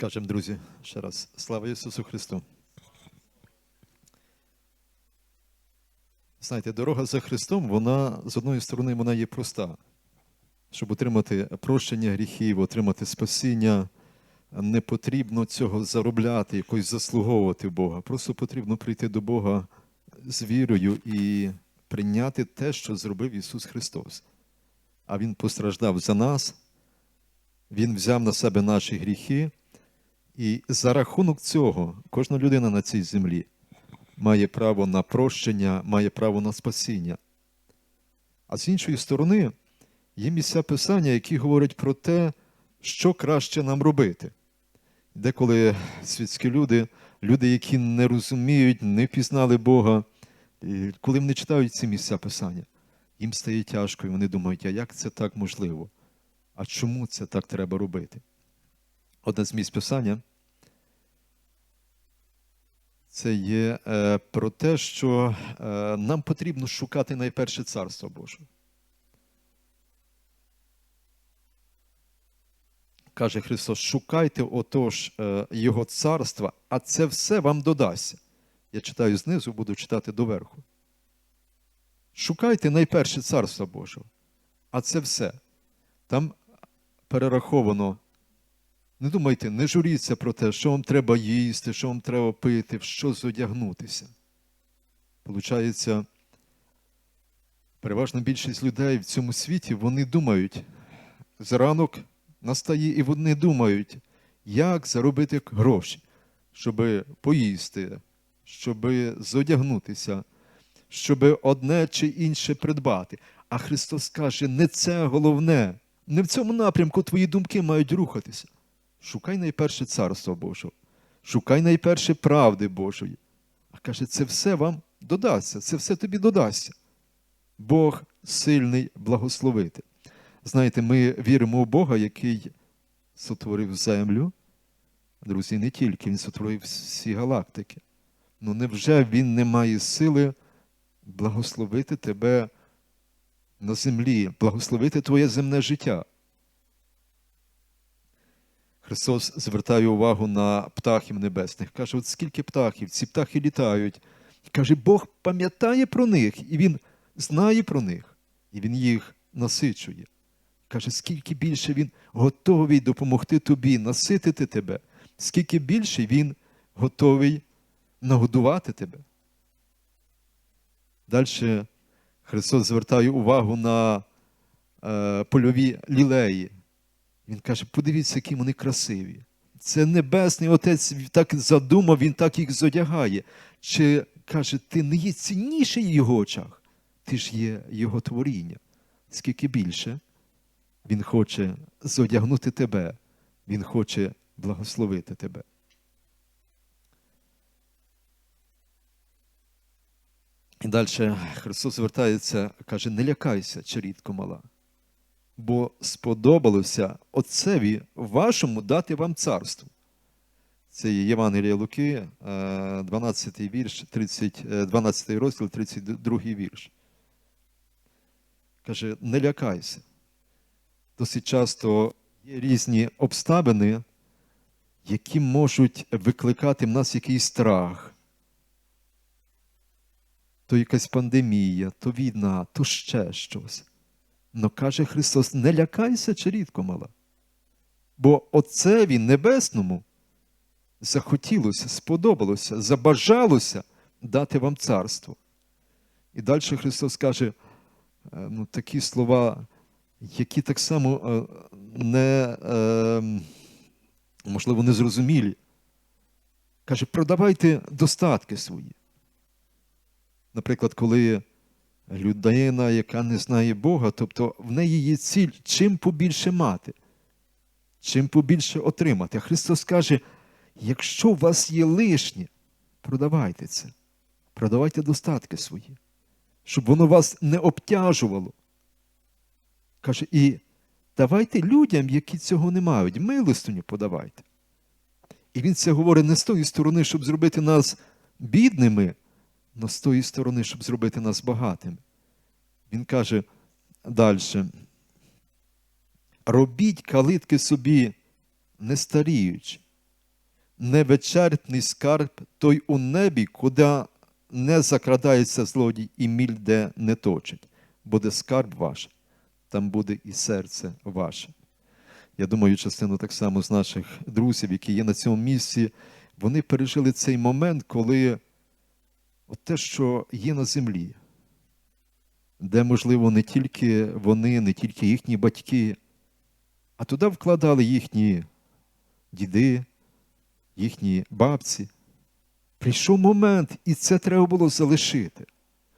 Скажемо, друзі, ще раз, слава Ісусу Христу. Знаєте, дорога за Христом, вона з одної сторони вона є проста. Щоб отримати прощення гріхів, отримати спасіння, не потрібно цього заробляти, якось заслуговувати Бога. Просто потрібно прийти до Бога з вірою і прийняти те, що зробив Ісус Христос. А Він постраждав за нас, Він взяв на себе наші гріхи, і за рахунок цього кожна людина на цій землі має право на прощення, має право на спасіння. А з іншої сторони, є місця писання, які говорять про те, що краще нам робити. Деколи світські люди, люди, які не розуміють, не пізнали Бога, коли вони читають ці місця писання, їм стає тяжко, і вони думають, а як це так можливо? А чому це так треба робити? Одне з місць писання це є е, про те, що е, нам потрібно шукати найперше Царство Боже. Каже Христос, шукайте отож е, Його царства, а це все вам додасться. Я читаю знизу, буду читати доверху. Шукайте найперше Царство Божого, а це все. Там перераховано. Не думайте, не журіться про те, що вам треба їсти, що вам треба пити, в що зодягнутися. Получається, переважна більшість людей в цьому світі вони думають, зранок настає, і вони думають, як заробити гроші, щоб поїсти, щоб зодягнутися, щоб одне чи інше придбати. А Христос каже, не це головне, не в цьому напрямку твої думки мають рухатися. Шукай найперше царство Божого, шукай найперше правди Божої. А каже, це все вам додасться, це все тобі додасться. Бог сильний благословити. Знаєте, ми віримо у Бога, який сотворив землю. Друзі, не тільки Він сотворив всі галактики. Ну невже Він не має сили благословити тебе на землі, благословити твоє земне життя? Христос звертає увагу на птахів небесних. Каже, от скільки птахів, ці птахи літають. Каже, Бог пам'ятає про них, і Він знає про них, і Він їх насичує. Каже, скільки більше Він готовий допомогти тобі, наситити тебе, скільки більше Він готовий нагодувати тебе. Далі Христос звертає увагу на е, польові лілеї. Він каже, подивіться, які вони красиві. Це Небесний Отець так задумав, Він так їх зодягає. Чи каже, ти не є цінніший в його очах, ти ж є Його творіння. Скільки більше Він хоче зодягнути тебе, Він хоче благословити тебе. І далі Христос звертається, каже, не лякайся, чарітко мала бо сподобалося Отцеві вашому дати вам царство. Це є Євангелія Луки, 12 вірш, 30, 12 розділ, 32 вірш. Каже, не лякайся. Досить часто є різні обставини, які можуть викликати в нас якийсь страх. То якась пандемія, то війна, то ще щось. Но каже Христос: не лякайся, чарітко мала. Бо Отцеві Небесному захотілося, сподобалося, забажалося дати вам царство. І далі Христос каже ну, такі слова, які так само не, можливо, незрозумілі. Каже, продавайте достатки свої. Наприклад, коли людина, яка не знає Бога, тобто в неї є ціль чим побільше мати, чим побільше отримати. А Христос каже: якщо у вас є лишнє, продавайте це, продавайте достатки свої, щоб воно вас не обтяжувало. Каже, і давайте людям, які цього не мають, милостиню подавайте. І він це говорить не з тої сторони, щоб зробити нас бідними, але з тої сторони, щоб зробити нас багатими. Він каже далі. Робіть калитки собі не старіючи, невичерпний скарб той у небі, куди не закрадається злодій і міль де не точить. Буде скарб ваш, там буде і серце ваше. Я думаю, частину так само з наших друзів, які є на цьому місці, вони пережили цей момент, коли от те, що є на землі, де, можливо, не тільки вони, не тільки їхні батьки, а туди вкладали їхні діди, їхні бабці. Прийшов момент, і це треба було залишити.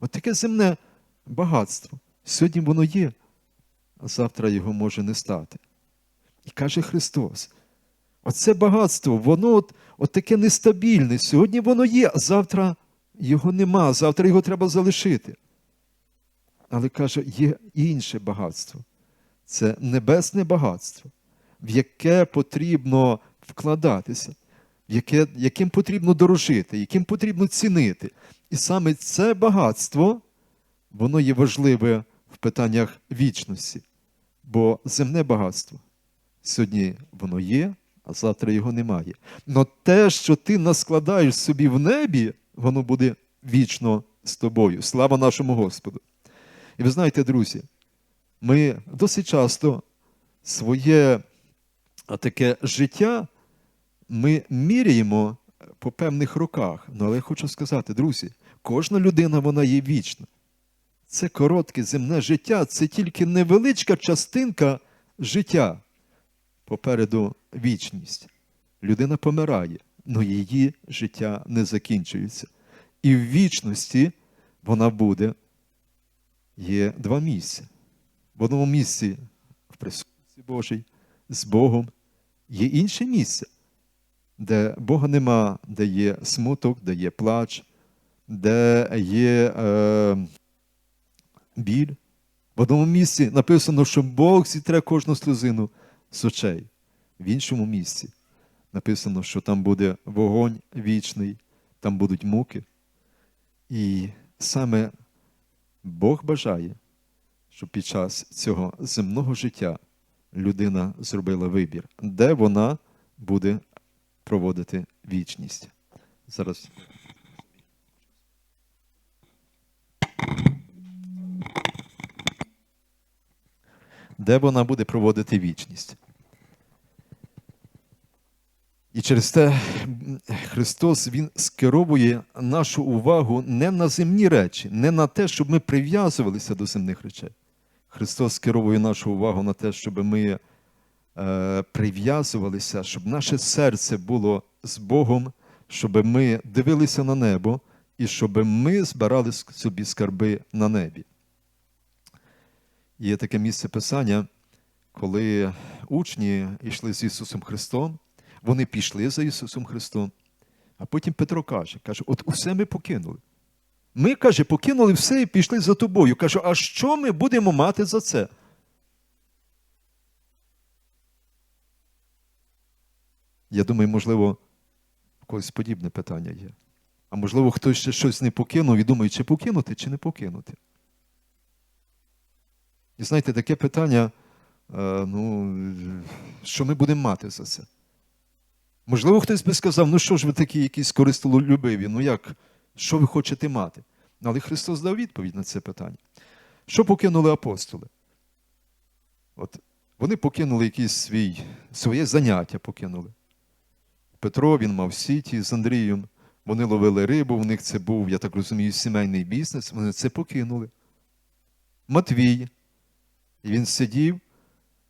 От таке земне багатство. Сьогодні воно є, а завтра його може не стати. І каже Христос: оце багатство, воно от, от таке нестабільне. Сьогодні воно є, а завтра його нема, завтра його треба залишити. Але каже, є інше багатство. Це небесне багатство, в яке потрібно вкладатися, в яке, яким потрібно дорожити, яким потрібно цінити. І саме це багатство, воно є важливе в питаннях вічності. Бо земне багатство сьогодні воно є, а завтра його немає. Но те, що ти наскладаєш собі в небі, воно буде вічно з тобою. Слава нашому Господу! І ви знаєте, друзі, ми досить часто своє таке життя ми міряємо по певних роках. Ну, але я хочу сказати, друзі, кожна людина вона є вічна. Це коротке земне життя, це тільки невеличка частинка життя. Попереду вічність. Людина помирає, але її життя не закінчується. І в вічності вона буде. Є два місця. В одному місці в присутності Божій з Богом, є інше місце, де Бога нема, де є смуток, де є плач, де є е, біль. В одному місці написано, що Бог зітре кожну сльозину з очей. В іншому місці написано, що там буде вогонь вічний, там будуть муки. І саме Бог бажає, щоб під час цього земного життя людина зробила вибір, де вона буде проводити вічність. Зараз. Де вона буде проводити вічність? І через те Христос Він скеровує нашу увагу не на земні речі, не на те, щоб ми прив'язувалися до земних речей. Христос скеровує нашу увагу на те, щоб ми е, прив'язувалися, щоб наше серце було з Богом, щоб ми дивилися на небо і щоб ми збирали собі скарби на небі. Є таке місце Писання, коли учні йшли з Ісусом Христом. Вони пішли за Ісусом Христом. А потім Петро каже, каже, от усе ми покинули. Ми, каже, покинули все і пішли за тобою. Каже, а що ми будемо мати за це? Я думаю, можливо, когось подібне питання є. А можливо, хтось ще щось не покинув і думає, чи покинути, чи не покинути. І знаєте, таке питання, ну, що ми будемо мати за це? Можливо, хтось би сказав, ну що ж ви такі якісь користолюбиві, ну як, що ви хочете мати? Але Христос дав відповідь на це питання. Що покинули апостоли? От Вони покинули якийсь свій, своє заняття покинули. Петро він мав сіті з Андрієм, вони ловили рибу, в них це був, я так розумію, сімейний бізнес, вони це покинули. Матвій, він сидів,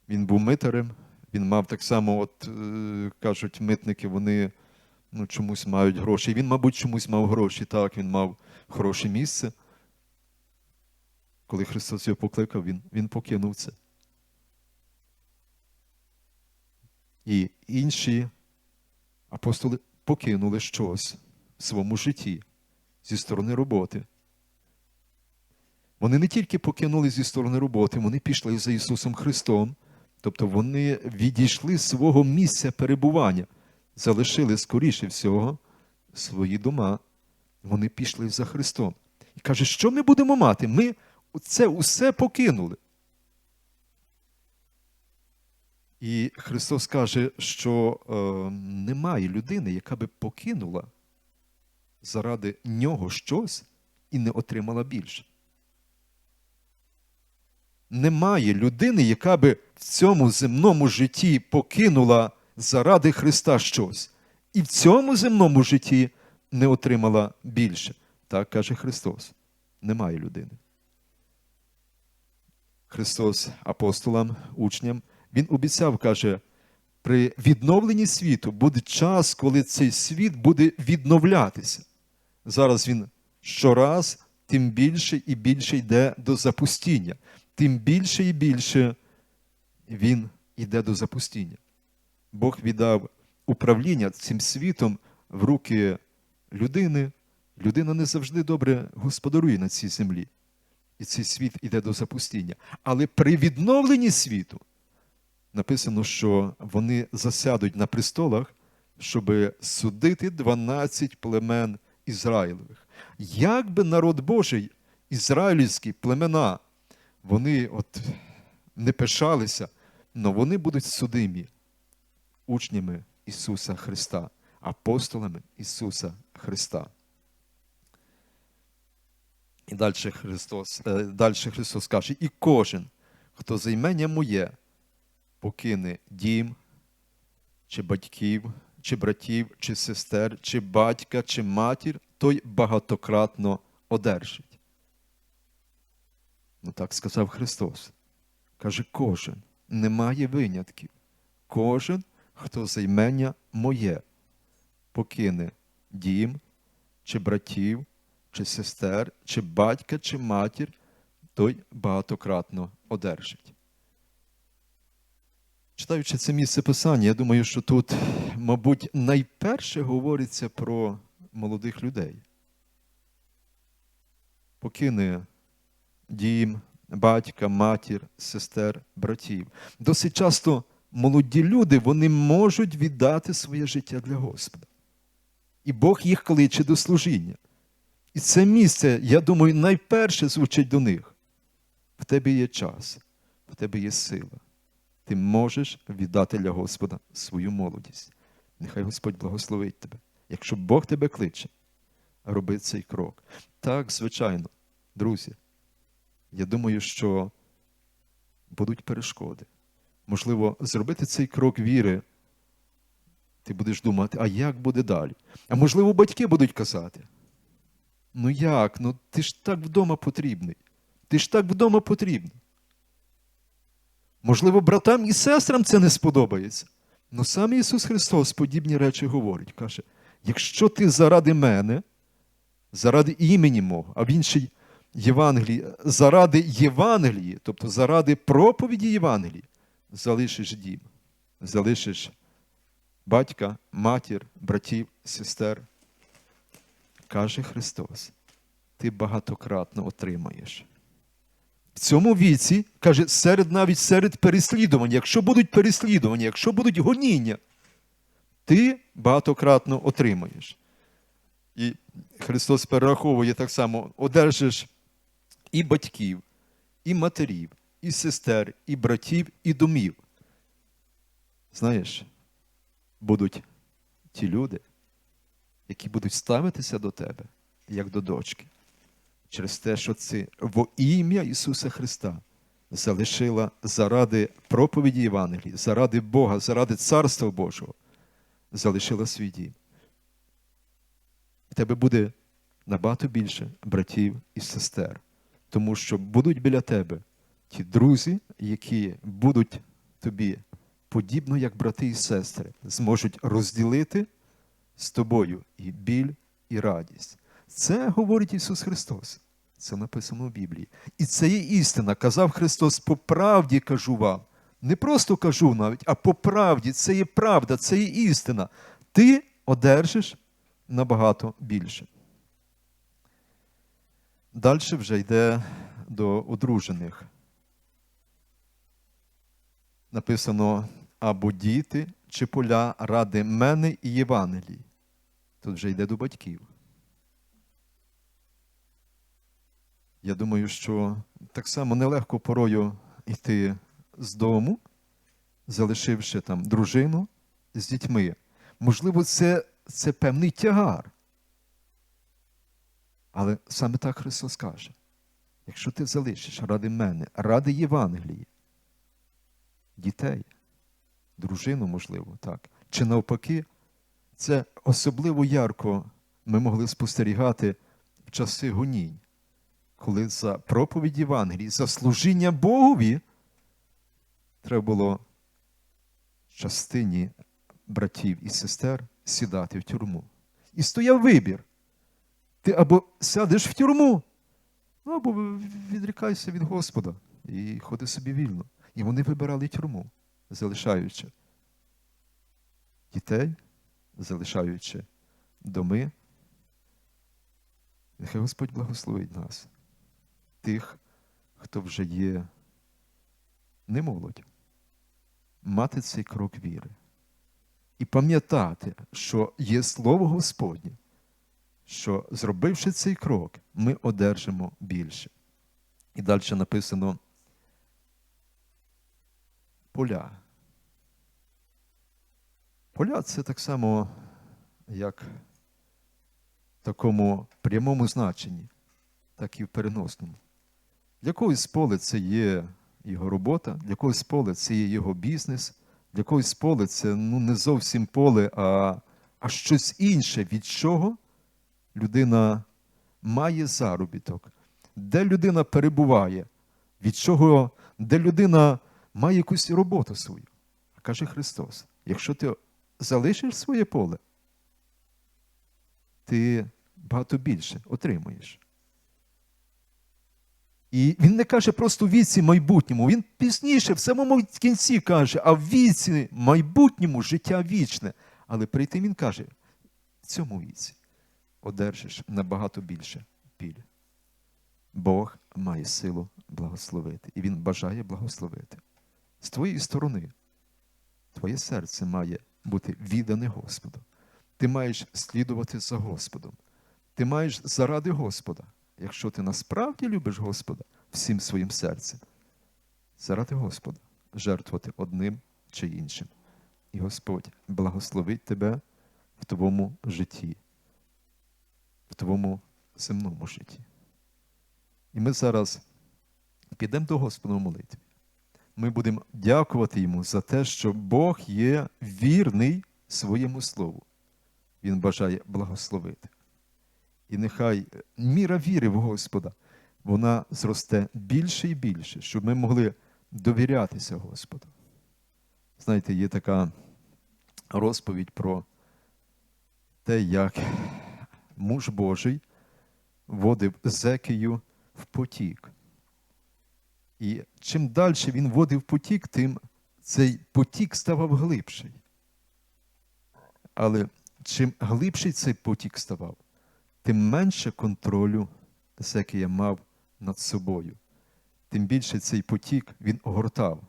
він був митарем, він мав так само, от е, кажуть, митники, вони ну, чомусь мають гроші. Він, мабуть, чомусь мав гроші, так, він мав хороше місце. Коли Христос його покликав, Він, він покинув це. І інші апостоли покинули щось в своєму житті зі сторони роботи. Вони не тільки покинули зі сторони роботи, вони пішли за Ісусом Христом. Тобто вони відійшли з свого місця перебування, залишили, скоріше всього, свої дома. Вони пішли за Христом. І каже, що ми будемо мати? Ми це усе покинули. І Христос каже, що е, немає людини, яка би покинула заради нього щось і не отримала більше. Немає людини, яка би в цьому земному житті покинула заради Христа щось, і в цьому земному житті не отримала більше. Так каже Христос. Немає людини. Христос апостолам, учням, Він обіцяв, каже, при відновленні світу буде час, коли цей світ буде відновлятися. Зараз він щораз тим більше і більше йде до запустіння, тим більше і більше він йде до запустіння. Бог віддав управління цим світом в руки людини. Людина не завжди добре господарує на цій землі. І цей світ іде до запустіння. Але при відновленні світу написано, що вони засядуть на престолах, щоб судити 12 племен Ізраїлевих. Як би народ Божий, ізраїльські племена, вони от не пишалися, але вони будуть судимі учнями Ісуса Христа, апостолами Ісуса Христа. І далі Христос, е, далі Христос каже, і кожен, хто за імення моє покине дім, чи батьків, чи братів, чи сестер, чи батька, чи матір, той багатократно одержить. Ну так сказав Христос. Каже, кожен, немає винятків. Кожен, хто за імення моє покине дім, чи братів, чи сестер, чи батька, чи матір, той багатократно одержить. Читаючи це місце писання, я думаю, що тут, мабуть, найперше говориться про молодих людей. Покине дім, батька, матір, сестер, братів. Досить часто молоді люди вони можуть віддати своє життя для Господа. І Бог їх кличе до служіння. І це місце, я думаю, найперше звучить до них. В тебе є час, в тебе є сила. Ти можеш віддати для Господа свою молодість. Нехай Господь благословить тебе. Якщо Бог тебе кличе, роби цей крок. Так, звичайно, друзі, я думаю, що будуть перешкоди. Можливо, зробити цей крок віри. Ти будеш думати, а як буде далі? А можливо, батьки будуть казати. Ну як? Ну ти ж так вдома потрібний. Ти ж так вдома потрібний. Можливо, братам і сестрам це не сподобається. Но сам Ісус Христос подібні речі говорить. Каже: якщо ти заради мене, заради імені мого, а в іншій Євангелії, заради Євангелії, тобто заради проповіді Євангелії, залишиш дім, залишиш батька, матір, братів, сестер, каже Христос, ти багатократно отримаєш. В цьому віці, каже, серед навіть серед переслідувань, якщо будуть переслідування, якщо будуть гоніння, ти багатократно отримаєш. І Христос перераховує так само: одержиш і батьків, і матерів, і сестер, і братів, і домів. Знаєш, будуть ті люди, які будуть ставитися до тебе, як до дочки, через те, що це во ім'я Ісуса Христа залишила заради проповіді Євангелії, заради Бога, заради Царства Божого, залишила свій дім. В тебе буде набагато більше братів і сестер, тому що будуть біля тебе ті друзі, які будуть тобі подібно як брати і сестри, зможуть розділити з тобою і біль, і радість. Це говорить Ісус Христос. Це написано в Біблії. І це є істина. Казав Христос, по правді кажу вам. Не просто кажу навіть, а по правді, це є правда, це є істина. Ти одержиш набагато більше. Далі вже йде до одружених. Написано або діти чи поля ради мене і Євангелії. Тут вже йде до батьків. Я думаю, що так само нелегко порою йти з дому залишивши там дружину з дітьми. Можливо, це, це певний тягар. Але саме так Христос каже: якщо ти залишиш ради мене, ради Євангелії, дітей, дружину, можливо, так, чи навпаки, це особливо ярко ми могли спостерігати в часи гонінь, коли за проповідь Євангелії, за служіння Богові треба було частині братів і сестер сідати в тюрму. І стояв вибір. Ти або сядеш в тюрму, ну, або відрікайся від Господа і ходи собі вільно. І вони вибирали тюрму, залишаючи дітей, залишаючи доми. Нехай Господь благословить нас, тих, хто вже є не молодь, мати цей крок віри і пам'ятати, що є Слово Господнє, що зробивши цей крок, ми одержимо більше. І далі написано поля. Поля це так само, як в такому прямому значенні, так і в переносному. Для когось поле це є його робота, для когось поле це є його бізнес, для когось поле це ну, не зовсім поле, а, а щось інше, від чого людина має заробіток, де людина перебуває, від чого, де людина має якусь роботу свою. Каже Христос: якщо ти залишиш своє поле, ти багато більше отримуєш. І він не каже просто в віці майбутньому, він пізніше, в самому кінці каже, а в віці майбутньому життя вічне. Але прийти він каже, в цьому віці одержиш набагато більше піль. Бог має силу благословити, і Він бажає благословити. З твоєї сторони, твоє серце має бути віддане Господу. Ти маєш слідувати за Господом. Ти маєш заради Господа, якщо ти насправді любиш Господа всім своїм серцем, заради Господа жертвувати одним чи іншим. І Господь благословить тебе в твоєму житті, в твоєму земному житті. І ми зараз підемо до Господа в молитві. Ми будемо дякувати Йому за те, що Бог є вірний своєму слову. Він бажає благословити. І нехай міра віри в Господа, вона зросте більше і більше, щоб ми могли довірятися Господу. Знаєте, є така розповідь про те, як муж Божий водив Зекію в потік. І чим далі він водив потік, тим цей потік ставав глибший. Але чим глибший цей потік ставав, тим менше контролю Зекія мав над собою, тим більше цей потік він огортав.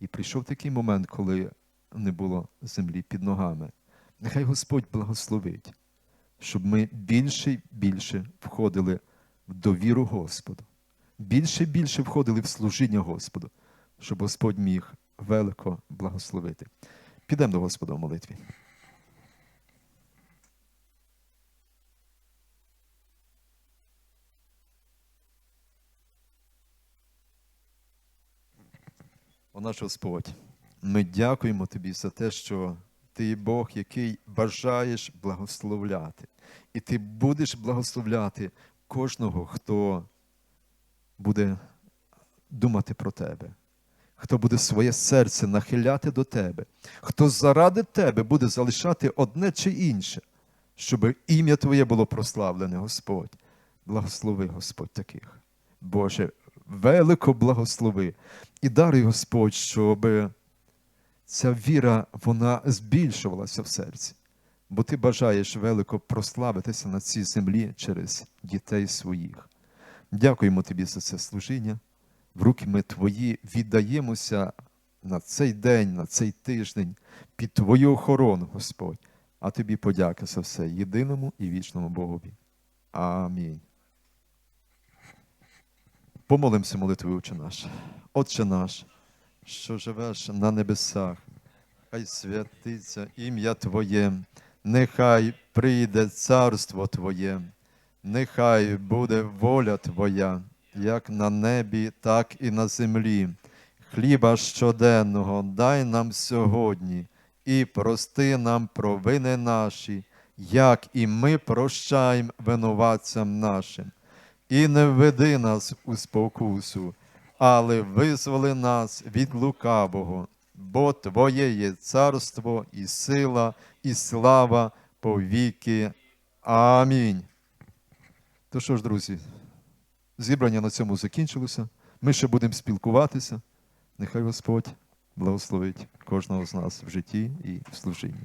І прийшов такий момент, коли не було землі під ногами. Нехай Господь благословить, щоб ми більше і більше входили в довіру Господу, більше і більше входили в служіння Господу, щоб Господь міг велико благословити. Підемо до Господа в молитві. О наш Господь, ми дякуємо Тобі за те, що Ти Бог, який бажаєш благословляти. І ти будеш благословляти кожного, хто буде думати про тебе, хто буде своє серце нахиляти до тебе, хто заради тебе буде залишати одне чи інше, щоб ім'я Твоє було прославлене, Господь. Благослови, Господь, таких. Боже, велико благослови. І даруй Господь, щоб ця віра вона збільшувалася в серці, бо ти бажаєш велико прославитися на цій землі через дітей своїх. Дякуємо тобі за це служіння. В руки ми твої віддаємося на цей день, на цей тиждень під Твою охорону, Господь. А тобі подяка за все єдиному і вічному Богові. Амінь. Помолимося молитвою Отче наш. Отче наш, що живеш на небесах, хай святиться ім'я Твоє, нехай прийде царство Твоє, нехай буде воля Твоя, як на небі, так і на землі. Хліба щоденного дай нам сьогодні і прости нам провини наші, як і ми прощаємо винуватцям нашим. І не введи нас у спокусу, але визволи нас від лукавого, бо Твоє є царство і сила, і слава повіки. Амінь. То що ж, друзі, зібрання на цьому закінчилося. Ми ще будемо спілкуватися. Нехай Господь благословить кожного з нас в житті і в служінні.